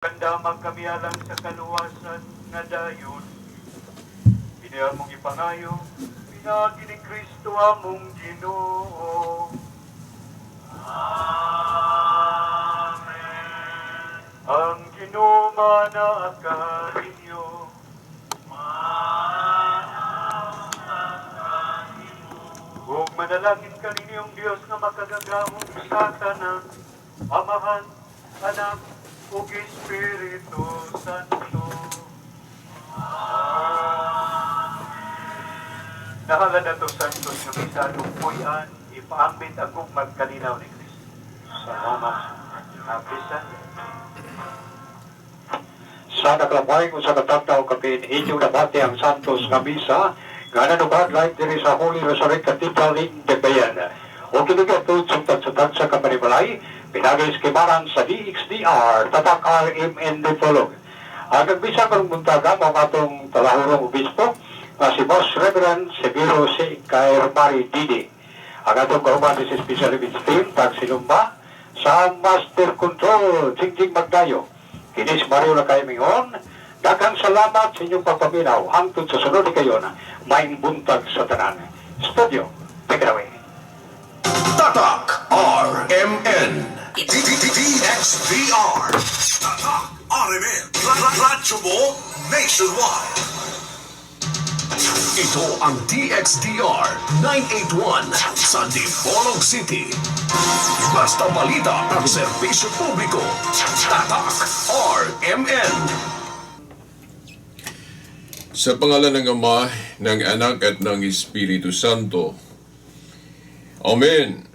Kandamag kami alang sa kaluwasan nga dayon. Binayar mong ipangayo, pinagi ni Kristo among Ginoo. Amen. Ang Ginoo manaakan ninyo. Huwag manalangin ka ninyong Diyos na makagagamong sa tanan, Amahan, Anak, ug Espiritu Santo. Nahala na to Santos nga bisado puyan, ipaambit akong magkalinaw ni Kristo. Salamat. Abisan. sa naglamay kung sa katagtaw kapin inyong nabati ang Santos nga misa nga nanubad live diri sa Holy Rosary Cathedral in Debayan. O sutag-sutag sa kapanibalay, pinagay skimaran sa DXDR, tatak RMN Defolog. Ang nagbisa karong buntaga, mga atong talahurong obispo, nga si Boss Reverend Severo C. Kair Mari Didi. Ang atong kauban sa Special Events Team, tag sinumba, sa Master Control, Jingjing Magdayo. Kinis Mario na kayo mingon. Daghang salamat sa inyong pagpaminaw. Hangtod sa sunod ni kayo na maing buntag sa tanan. Studio, take it away. Tatak RMN DXVR Tatak RMN Radyo mo nationwide Ito ang DXDR 981 sa Dipolog City Basta balita ang serbisyo publiko Tatak RMN Sa pangalan ng Ama, ng Anak at ng Espiritu Santo. Amen.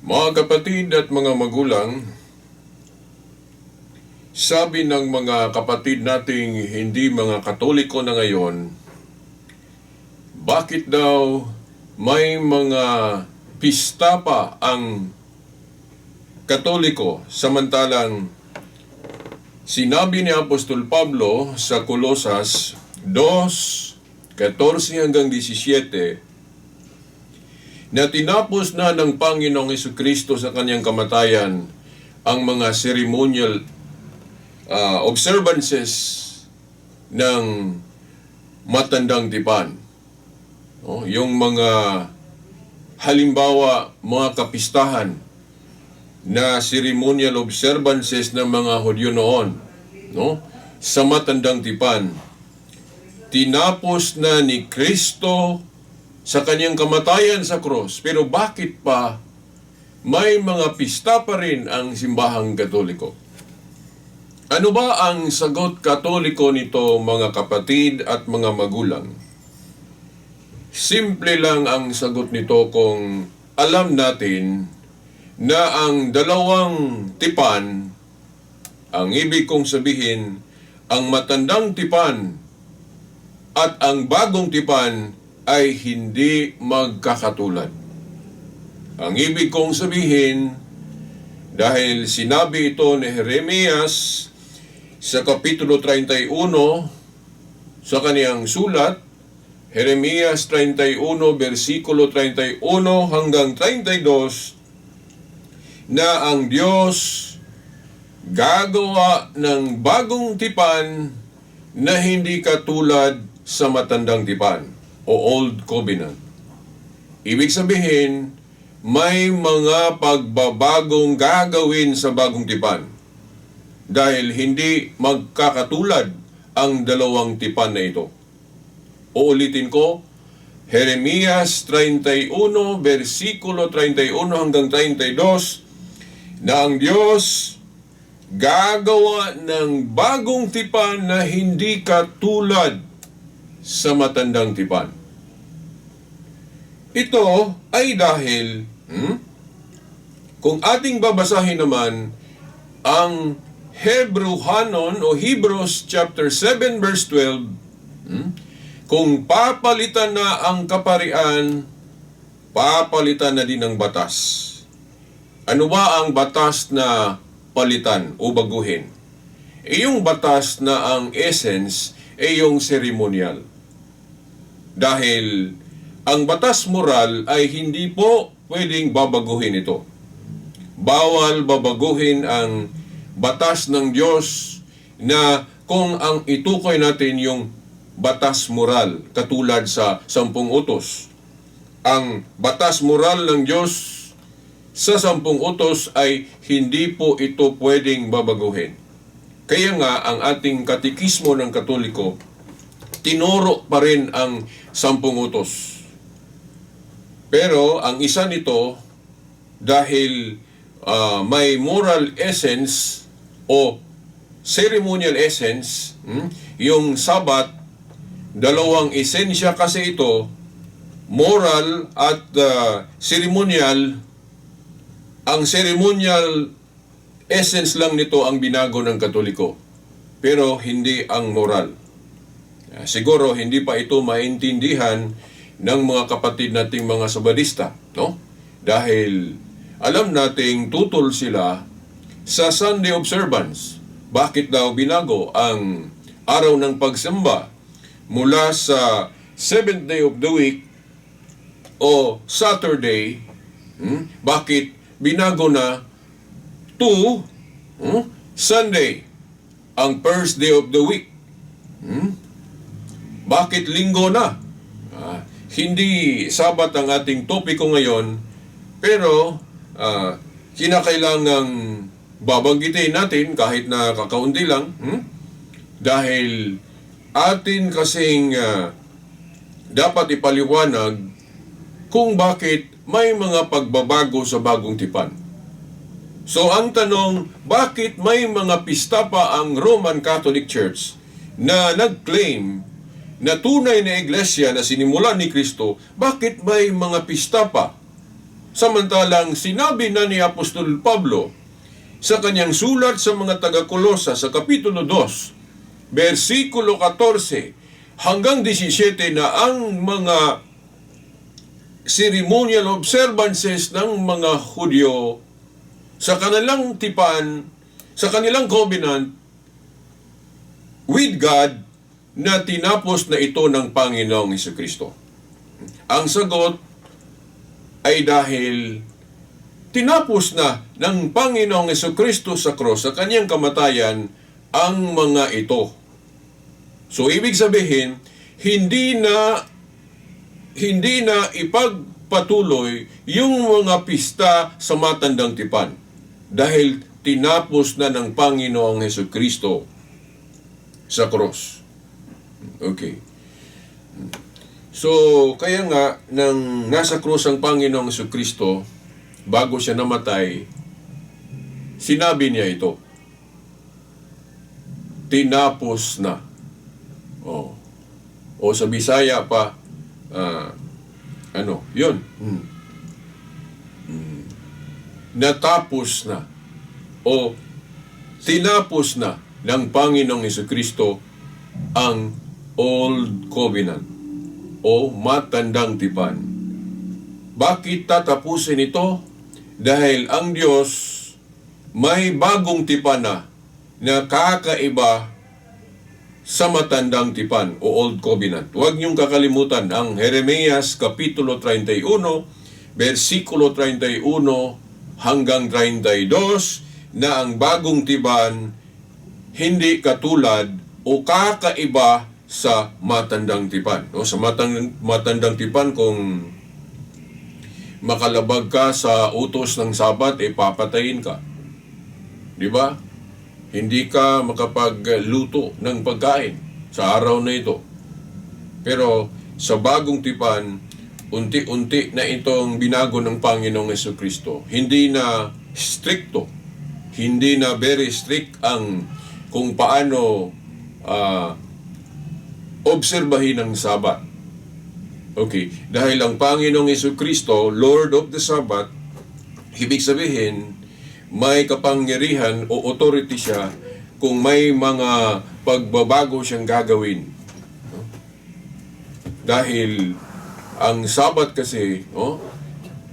Mga kapatid at mga magulang, sabi ng mga kapatid nating hindi mga katoliko na ngayon, bakit daw may mga pista pa ang katoliko? Samantalang Sinabi ni Apostol Pablo sa Kolosas 2, 14 hanggang 17, na tinapos na ng Panginoong Yesu Kristo sa kanyang kamatayan ang mga ceremonial ah, observances ng matandang tipan. No? Yung mga halimbawa, mga kapistahan na ceremonial observances ng mga Hudyo noon, no? Sa matandang tipan. Tinapos na ni Kristo sa kanyang kamatayan sa cross. Pero bakit pa may mga pista pa rin ang simbahang katoliko? Ano ba ang sagot katoliko nito mga kapatid at mga magulang? Simple lang ang sagot nito kung alam natin na ang dalawang tipan, ang ibig kong sabihin, ang matandang tipan at ang bagong tipan ay hindi magkakatulad. Ang ibig kong sabihin, dahil sinabi ito ni Jeremias sa Kapitulo 31 sa kaniyang sulat, Jeremias 31 versikulo 31 hanggang 32, na ang Diyos gagawa ng bagong tipan na hindi katulad sa matandang tipan o Old Covenant. Ibig sabihin, may mga pagbabagong gagawin sa bagong tipan dahil hindi magkakatulad ang dalawang tipan na ito. Uulitin ko, Jeremias 31, versikulo 31 hanggang 32, na ang Diyos gagawa ng bagong tipan na hindi katulad sa matandang tipan. Ito ay dahil, hmm, kung ating babasahin naman ang Hebrew Hanon o Hebrews chapter 7 verse 12, hmm, kung papalitan na ang kaparian, papalitan na din ang batas. Ano ba ang batas na palitan o baguhin? E yung batas na ang essence ay yung ceremonial. Dahil ang batas moral ay hindi po pwedeng babaguhin ito. Bawal babaguhin ang batas ng Diyos na kung ang itukoy natin yung batas moral katulad sa sampung utos. Ang batas moral ng Diyos sa sampung utos ay hindi po ito pwedeng babaguhin. Kaya nga ang ating katikismo ng Katoliko, tinuro pa rin ang sampung utos. Pero ang isa nito, dahil ah, may moral essence o ceremonial essence, hmm, yung sabat, dalawang esensya kasi ito, moral at ah, ceremonial, ang ceremonial essence lang nito ang binago ng Katoliko. Pero hindi ang moral. Ah, Siguro hindi pa ito maintindihan ng mga kapatid nating mga sabadista, no? Dahil alam nating tutol sila sa Sunday observance. Bakit daw binago ang araw ng pagsamba mula sa seventh day of the week o Saturday, hmm? bakit binago na to hmm? Sunday, ang first day of the week? Hmm? Bakit linggo na? Ah, hindi sabat ang ating topiko ngayon, pero ah, kinakailangang babanggitin natin kahit na kakaunti lang, hmm? dahil atin kasing ah, dapat ipaliwanag kung bakit may mga pagbabago sa bagong tipan. So ang tanong, bakit may mga pista pa ang Roman Catholic Church na nag-claim na tunay na iglesia na sinimulan ni Kristo, bakit may mga pista pa? Samantalang sinabi na ni Apostol Pablo sa kanyang sulat sa mga taga-Kolosa sa Kapitulo 2, versikulo 14 hanggang 17 na ang mga ceremonial observances ng mga Hudyo sa kanilang tipan, sa kanilang covenant with God na tinapos na ito ng Panginoong Kristo. Ang sagot ay dahil tinapos na ng Panginoong Kristo sa cross sa kanyang kamatayan ang mga ito. So ibig sabihin, hindi na hindi na ipagpatuloy yung mga pista sa matandang tipan dahil tinapos na ng Panginoong Heso Kristo sa cross. Okay. So, kaya nga, nang nasa cross ang Panginoong Heso Kristo, bago siya namatay, sinabi niya ito, tinapos na. Oh. O sa Bisaya pa, ah, ano, yun. Hmm. Hmm. Natapos na o tinapos na ng Panginoong Kristo ang Old Covenant o matandang tipan. Bakit tatapusin ito? Dahil ang Diyos may bagong tipan na na kakaiba sa matandang tipan o Old Covenant. Huwag niyong kakalimutan ang Jeremias Kapitulo 31, versikulo 31 hanggang 32 na ang bagong tipan hindi katulad o kakaiba sa matandang tipan. O sa matandang, matandang tipan kung makalabag ka sa utos ng sabat, eh papatayin ka. Di ba? Hindi ka makapagluto ng pagkain sa araw na ito. Pero sa bagong tipan, unti-unti na itong binago ng Panginoong Yeso Kristo. Hindi na stricto, hindi na very strict ang kung paano ah, obserbahin ang Sabat. Okay, dahil ang Panginoong Yeso Kristo, Lord of the Sabbath, ibig sabihin, may kapangyarihan o authority siya kung may mga pagbabago siyang gagawin. No? Dahil ang Sabat kasi, no?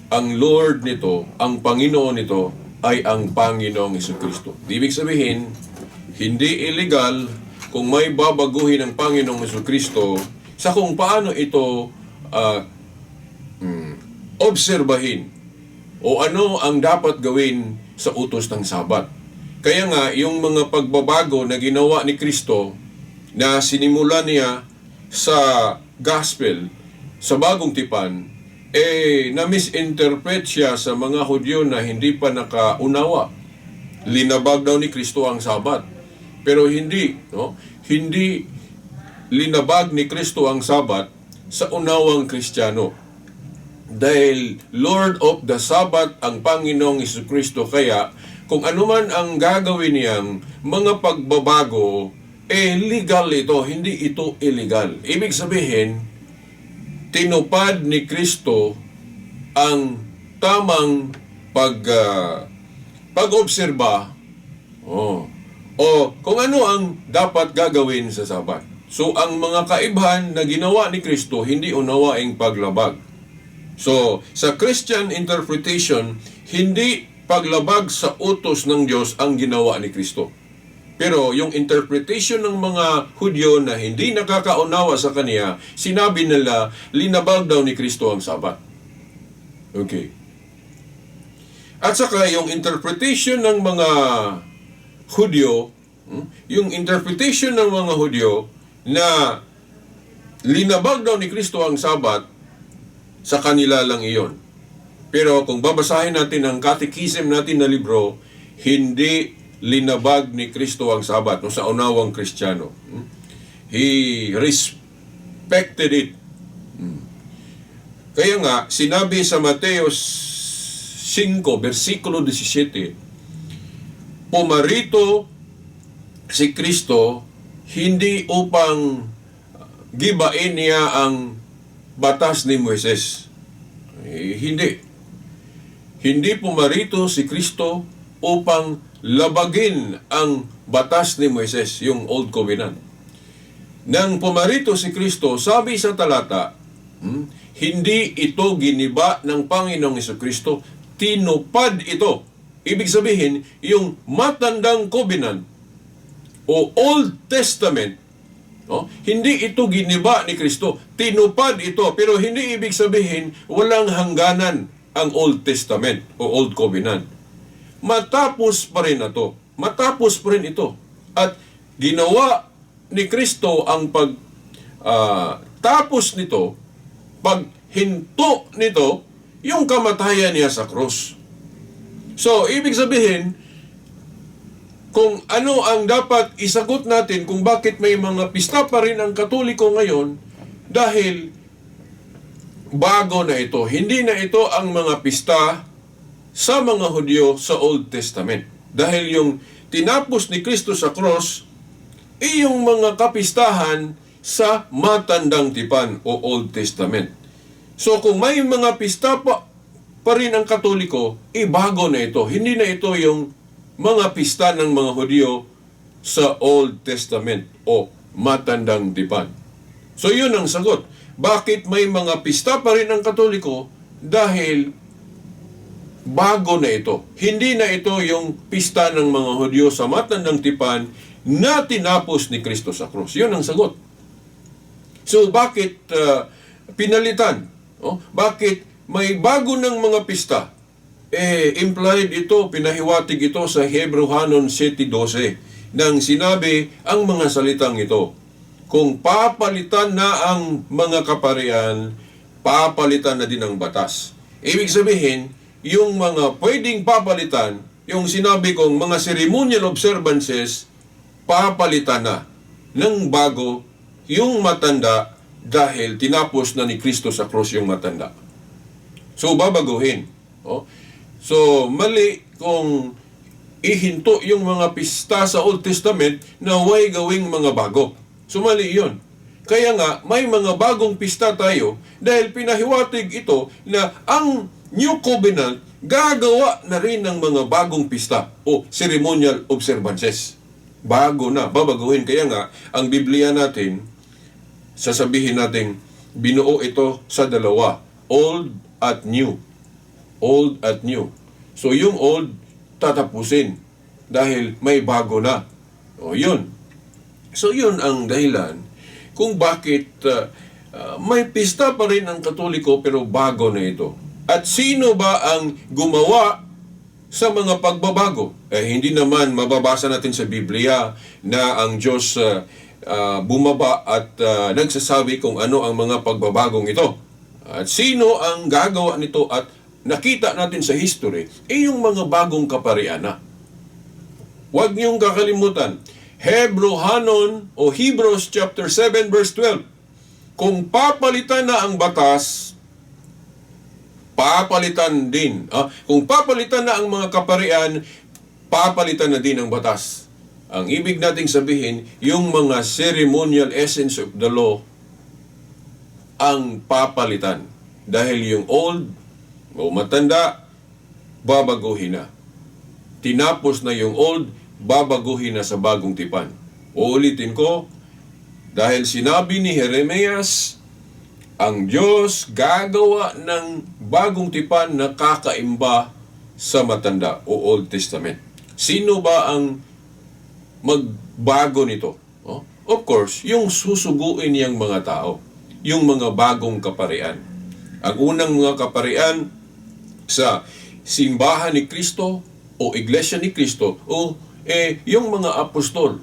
ang Lord nito, ang Panginoon nito, ay ang Panginoong Kristo. Ibig sabihin, hindi illegal kung may babaguhin ng Panginoong Yeso Kristo sa kung paano ito ah, mm, obserbahin o ano ang dapat gawin sa utos ng Sabat. Kaya nga, yung mga pagbabago na ginawa ni Kristo na sinimula niya sa gospel, sa bagong tipan, eh, na-misinterpret siya sa mga Hudyo na hindi pa nakaunawa. Linabag daw ni Kristo ang Sabat. Pero hindi, no? Hindi linabag ni Kristo ang Sabat sa unawang Kristiyano. Dahil Lord of the Sabbath ang Panginoong Isu Kristo kaya kung anuman ang gagawin niyang mga pagbabago, eh legal ito, hindi ito illegal. Ibig sabihin, tinupad ni Kristo ang tamang pag ah, pag-obserba oh, o kung ano ang dapat gagawin sa Sabat. So ang mga kaibahan na ginawa ni Kristo hindi unawaing paglabag. So sa Christian interpretation, hindi paglabag sa utos ng Diyos ang ginawa ni Kristo. Pero yung interpretation ng mga Hudyo na hindi nakakaunawa sa Kanya, sinabi nila, linabag daw ni Kristo ang Sabat. Okay. At saka yung interpretation ng mga Hudyo, hmm, yung interpretation ng mga Hudyo na linabag daw ni Kristo ang Sabat, sa kanila lang iyon. Pero kung babasahin natin ang catechism natin na libro, hindi linabag ni Kristo ang Sabat no, sa unawang Kristiyano. Hmm? He respected it. Hmm. Kaya nga, sinabi sa Mateo 5, versikulo 17, Pumarito si Kristo hindi upang gibain niya ang batas ni Moises. Eh, hindi. Hindi pumarito si Kristo upang labagin ang batas ni Moises, yung Old Covenant. Nang pumarito si Kristo, sabi sa talata, hmm, hindi ito giniba ng Panginoong Kristo, tinupad ito. Ibig sabihin, yung matandang covenant o Old Testament No? Hindi ito giniba ni Kristo. Tinupad ito. Pero hindi ibig sabihin walang hangganan ang Old Testament o Old Covenant. Matapos pa rin ito. Matapos pa rin ito. At ginawa ni Kristo ang pag ah, tapos nito, pag hinto nito, yung kamatayan niya sa krus. So, ibig sabihin, kung ano ang dapat isagot natin kung bakit may mga pista pa rin ang katoliko ngayon dahil bago na ito. Hindi na ito ang mga pista sa mga Hudyo sa Old Testament. Dahil yung tinapos ni Kristo sa cross, ay yung mga kapistahan sa matandang tipan o Old Testament. So kung may mga pista pa, pa rin ang katoliko, eh bago na ito. Hindi na ito yung mga pista ng mga Hudyo sa Old Testament o matandang dipan. So yun ang sagot. Bakit may mga pista pa rin ang Katoliko? Dahil bago na ito. Hindi na ito yung pista ng mga Hudyo sa matandang tipan na tinapos ni Kristo sa krus. Yun ang sagot. So bakit uh, pinalitan? Oh, bakit may bago ng mga pista? eh, implied ito, pinahiwatig ito sa Hebrehanon 7.12 nang sinabi ang mga salitang ito. Kung papalitan na ang mga kaparian, papalitan na din ang batas. Ibig sabihin, yung mga pwedeng papalitan, yung sinabi kong mga ceremonial observances, papalitan na ng bago yung matanda dahil tinapos na ni Kristo sa cross yung matanda. So, babaguhin. Oh. So, mali kung ihinto yung mga pista sa Old Testament na way gawing mga bago. So, mali yun. Kaya nga, may mga bagong pista tayo dahil pinahiwatig ito na ang New Covenant gagawa na rin ng mga bagong pista o ceremonial observances. Bago na, babaguhin. Kaya nga, ang Biblia natin, sasabihin natin, binuo ito sa dalawa, old at new old at new. So yung old tatapusin dahil may bago na. O yun. So yun ang dahilan kung bakit uh, uh, may pista pa rin ang Katoliko pero bago na ito. At sino ba ang gumawa sa mga pagbabago. Eh, hindi naman mababasa natin sa Biblia na ang Diyos ah, ah, bumaba at ah, nagsasabi kung ano ang mga pagbabagong ito. At sino ang gagawa nito at nakita natin sa history, eh yung mga bagong kaparian na. Huwag niyong kakalimutan, Hebrehanon o Hebrews chapter 7 verse 12. Kung papalitan na ang batas, papalitan din. Ah, kung papalitan na ang mga kaparian, papalitan na din ang batas. Ang ibig nating sabihin, yung mga ceremonial essence of the law ang papalitan. Dahil yung old o matanda, babaguhin na. Tinapos na yung old, babaguhin na sa bagong tipan. Uulitin ko, dahil sinabi ni Jeremias, ang Diyos gagawa ng bagong tipan na kakaimba sa matanda o Old Testament. Sino ba ang magbago nito? Oh, Of course, yung susuguin niyang mga tao, yung mga bagong kaparian. Ang unang mga kaparian sa simbahan ni Kristo o iglesia ni Kristo o eh, yung mga apostol.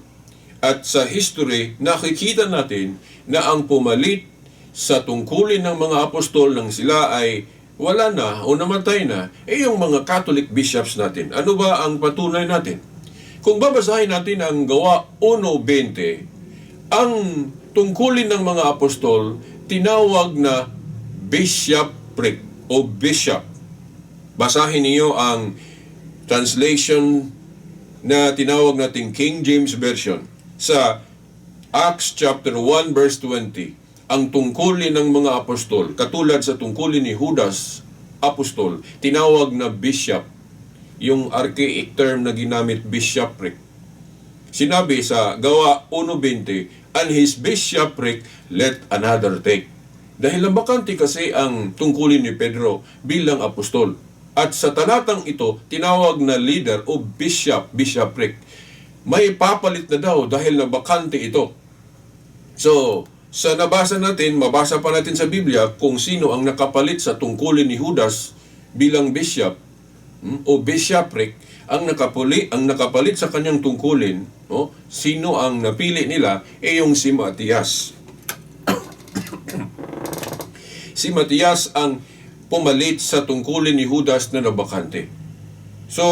At sa history, nakikita natin na ang pumalit sa tungkulin ng mga apostol nang sila ay wala na o namatay na, eh yung mga Catholic bishops natin. Ano ba ang patunay natin? Kung babasahin natin ang gawa 1.20, ang tungkulin ng mga apostol, tinawag na bishopric o bishop. Basahin niyo ang translation na tinawag nating King James Version sa Acts chapter 1 verse 20 ang tungkulin ng mga apostol katulad sa tungkulin ni Judas apostol tinawag na bishop. Yung archaic term na ginamit bishopric sinabi sa gawa 1.20 and his bishopric let another take. Dahil labakante kasi ang tungkulin ni Pedro bilang apostol. At sa talatang ito tinawag na leader o bishop bishopric. May papalit na daw dahil nabakante ito. So, sa nabasa natin, mabasa pa natin sa Biblia kung sino ang nakapalit sa tungkulin ni Judas bilang bishop hmm, o bishopric ang nakapuli ang nakapalit sa kanyang tungkulin no? Sino ang napili nila? Eh yung si Matias. Si Matias ang pumalit sa tungkulin ni Judas na nabakante. So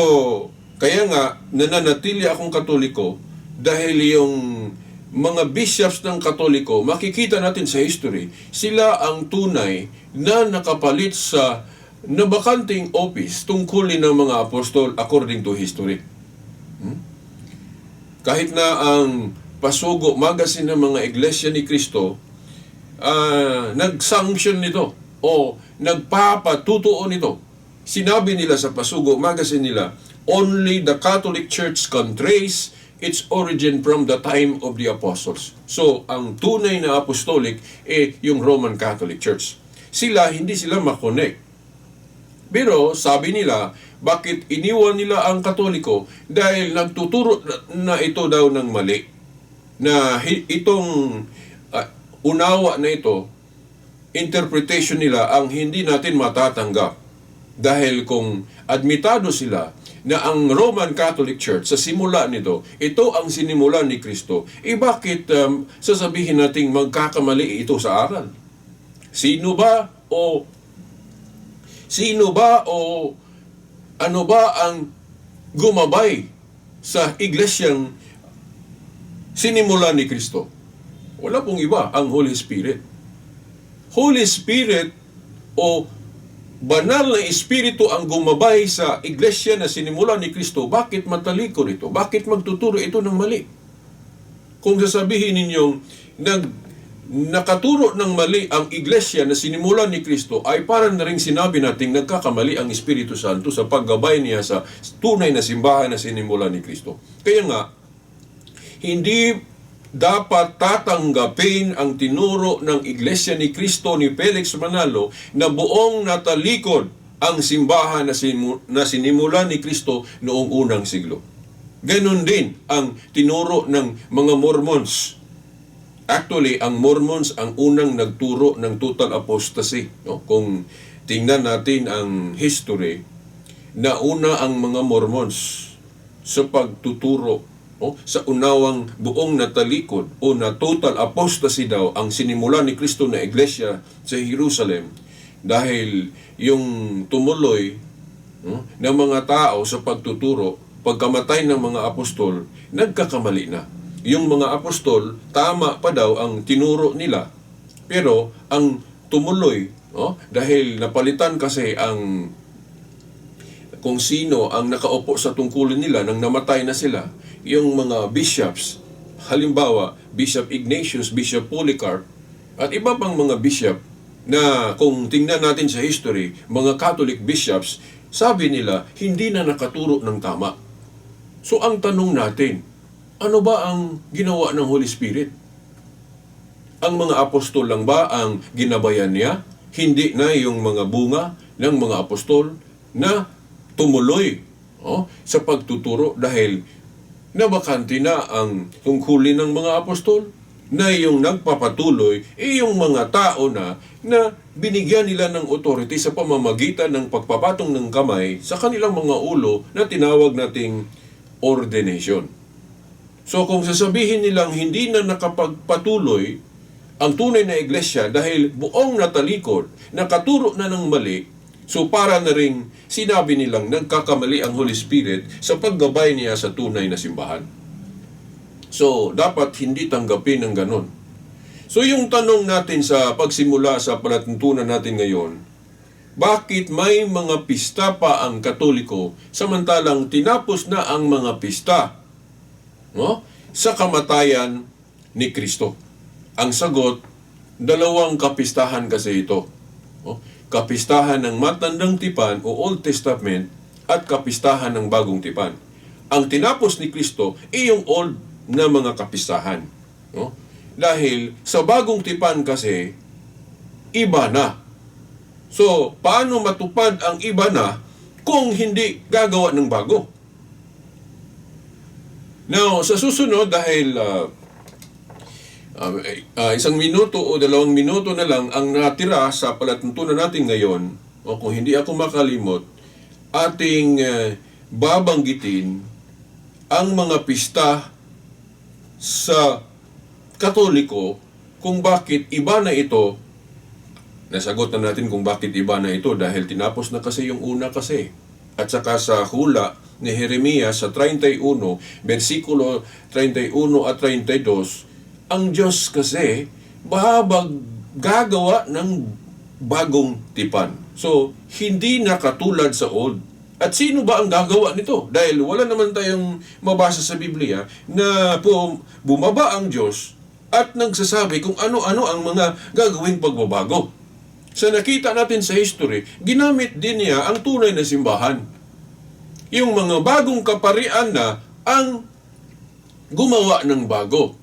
kaya nga nananatili akong katoliko dahil yung mga bishops ng Katoliko, makikita natin sa history, sila ang tunay na nakapalit sa nabakanting office tungkulin ng mga apostol according to history. Hmm? Kahit na ang Pasugo Magazine ng mga Iglesia ni Cristo, ah, nag-sanction nito o nagpapatutuo nito. Sinabi nila sa Pasugo Magazine nila, only the Catholic Church can trace its origin from the time of the apostles. So, ang tunay na apostolic eh yung Roman Catholic Church. Sila, hindi sila makonect. Pero sabi nila, bakit iniwan nila ang katoliko? Dahil nagtuturo na ito daw ng mali. Na itong ah, unawa na ito, interpretation nila ang hindi natin matatanggap. Dahil kung admitado sila na ang Roman Catholic Church sa simula nito, ito ang sinimulan ni Kristo, eh bakit um, sasabihin nating magkakamali ito sa aral? Sino ba o sino ba o ano ba ang gumabay sa iglesyang sinimulan ni Kristo? Wala pong iba, ang Holy Spirit. Holy Spirit o banal na espiritu ang gumabay sa iglesia na sinimula ni Kristo, bakit matalikod ito? Bakit magtuturo ito ng mali? Kung sasabihin ninyong nag nakaturo ng mali ang iglesia na sinimulan ni Kristo ay parang na rin sinabi nating nagkakamali ang Espiritu Santo sa paggabay niya sa tunay na simbahan na sinimulan ni Kristo. Kaya nga, hindi dapat tatanggapin ang tinuro ng Iglesia ni Kristo ni Felix Manalo na buong natalikod ang simbahan na, simu- na sinimulan ni Kristo noong unang siglo. Ganon din ang tinuro ng mga Mormons. Actually, ang Mormons ang unang nagturo ng total apostasy. No? Kung tingnan natin ang history, nauna ang mga Mormons sa pagtuturo o sa unawang buong natalikod o na total apostasy daw ang sinimula ni Kristo na iglesia sa Jerusalem dahil yung tumuloy no, ng mga tao sa pagtuturo pagkamatay ng mga apostol nagkakamali na yung mga apostol tama pa daw ang tinuro nila pero ang tumuloy no, dahil napalitan kasi ang kung sino ang nakaupo sa tungkulin nila nang namatay na sila, yung mga bishops, halimbawa, Bishop Ignatius, Bishop Polycarp, at iba pang mga bishop na kung tingnan natin sa history, mga Catholic bishops, sabi nila, hindi na nakaturo ng tama. So ang tanong natin, ano ba ang ginawa ng Holy Spirit? Ang mga apostol lang ba ang ginabayan niya? Hindi na yung mga bunga ng mga apostol na tumuloy oh, sa pagtuturo dahil nabakante na ang tungkulin ng mga apostol na yung nagpapatuloy ay yung mga tao na na binigyan nila ng authority sa pamamagitan ng pagpapatong ng kamay sa kanilang mga ulo na tinawag nating ordination. So kung sasabihin nilang hindi na nakapagpatuloy ang tunay na iglesia dahil buong natalikod, nakaturo na ng mali, so para na ring sinabi nilang nagkakamali ang Holy Spirit sa paggabay niya sa tunay na simbahan. So, dapat hindi tanggapin ng ganon. So, yung tanong natin sa pagsimula sa palatuntunan natin ngayon, bakit may mga pista pa ang Katoliko samantalang tinapos na ang mga pista no? sa kamatayan ni Kristo? Ang sagot, dalawang kapistahan kasi ito. No? Kapistahan ng Matandang Tipan o Old Testament at kapistahan ng Bagong Tipan. Ang tinapos ni Kristo ay yung old na mga kapistahan. No? Dahil sa Bagong Tipan kasi, iba na. So, paano matupad ang iba na kung hindi gagawa ng bago? Now, sa susunod, dahil ah, ah, ah, isang minuto o dalawang minuto na lang ang natira sa palatuntunan natin ngayon, o kung hindi ako makalimot, ating ah, babanggitin ang mga pista sa Katoliko kung bakit iba na ito Nasagot na natin kung bakit iba na ito dahil tinapos na kasi yung una kasi. At saka sa hula ni Jeremias sa 31, versikulo 31 at 32, ang Diyos kasi babag gagawa ng bagong tipan. So, hindi na katulad sa old. At sino ba ang gagawa nito? Dahil wala naman tayong mabasa sa Biblia na po bumaba ang Diyos at nagsasabi kung ano-ano ang mga gagawing pagbabago. Sa nakita natin sa history, ginamit din niya ang tunay na simbahan. Yung mga bagong kaparian na ang gumawa ng bago.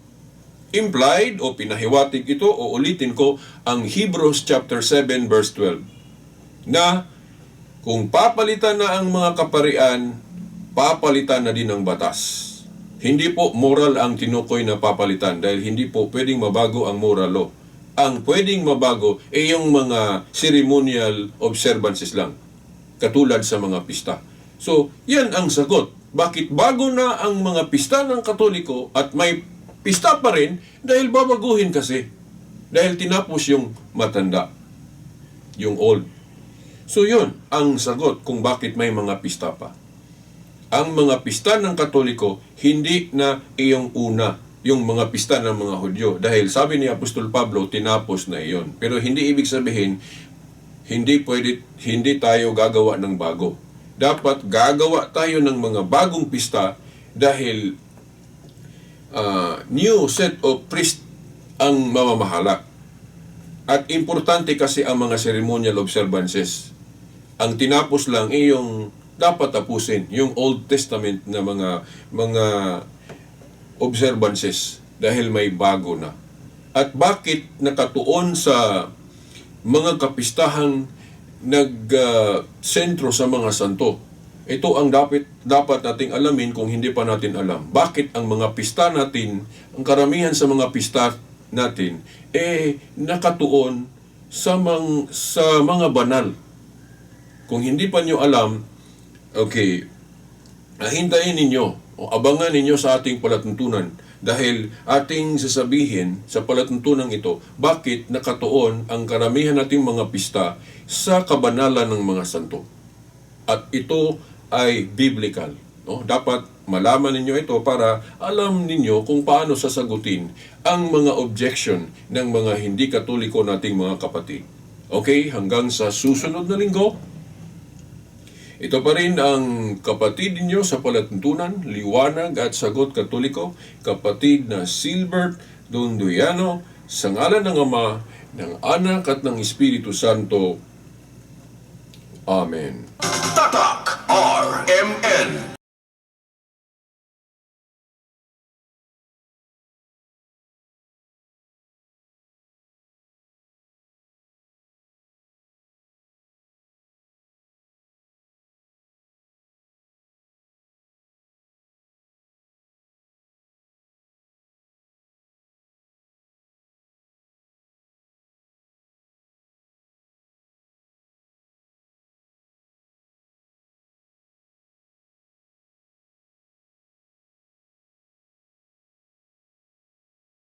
Implied o pinahiwatig ito o ulitin ko ang Hebrews chapter 7 verse 12 na kung papalitan na ang mga kaparian, papalitan na din ang batas. Hindi po moral ang tinukoy na papalitan dahil hindi po pwedeng mabago ang moral law ang pwedeng mabago ay yung mga ceremonial observances lang, katulad sa mga pista. So, yan ang sagot. Bakit bago na ang mga pista ng Katoliko at may pista pa rin dahil babaguhin kasi. Dahil tinapos yung matanda, yung old. So yun ang sagot kung bakit may mga pista pa. Ang mga pista ng Katoliko, hindi na iyong una yung mga pista ng mga Hudyo. Dahil sabi ni Apostol Pablo, tinapos na iyon. Pero hindi ibig sabihin, hindi pwede, hindi tayo gagawa ng bago. Dapat gagawa tayo ng mga bagong pista dahil uh, new set of priest ang mamamahala. At importante kasi ang mga ceremonial observances. Ang tinapos lang ay yung dapat tapusin, yung Old Testament na mga mga observances dahil may bago na. At bakit nakatuon sa mga kapistahang nag-sentro sa mga santo? Ito ang dapat dapat nating alamin kung hindi pa natin alam. Bakit ang mga pista natin, ang karamihan sa mga pista natin eh nakatuon sa mang, sa mga banal. Kung hindi pa niyo alam, Okay. Ah, Hintayin ninyo abangan ninyo sa ating palatuntunan dahil ating sasabihin sa palatuntunan ito bakit nakatuon ang karamihan nating mga pista sa kabanalan ng mga santo. At ito ay biblical. No? Dapat malaman ninyo ito para alam ninyo kung paano sasagutin ang mga objection ng mga hindi katoliko nating mga kapatid. Okay, hanggang sa susunod na linggo, ito pa rin ang kapatid ninyo sa palatuntunan, liwanag at sagot katoliko, kapatid na Silbert Donduyano, sa ngalan ng Ama, ng Anak at ng Espiritu Santo. Amen. Tatak RMN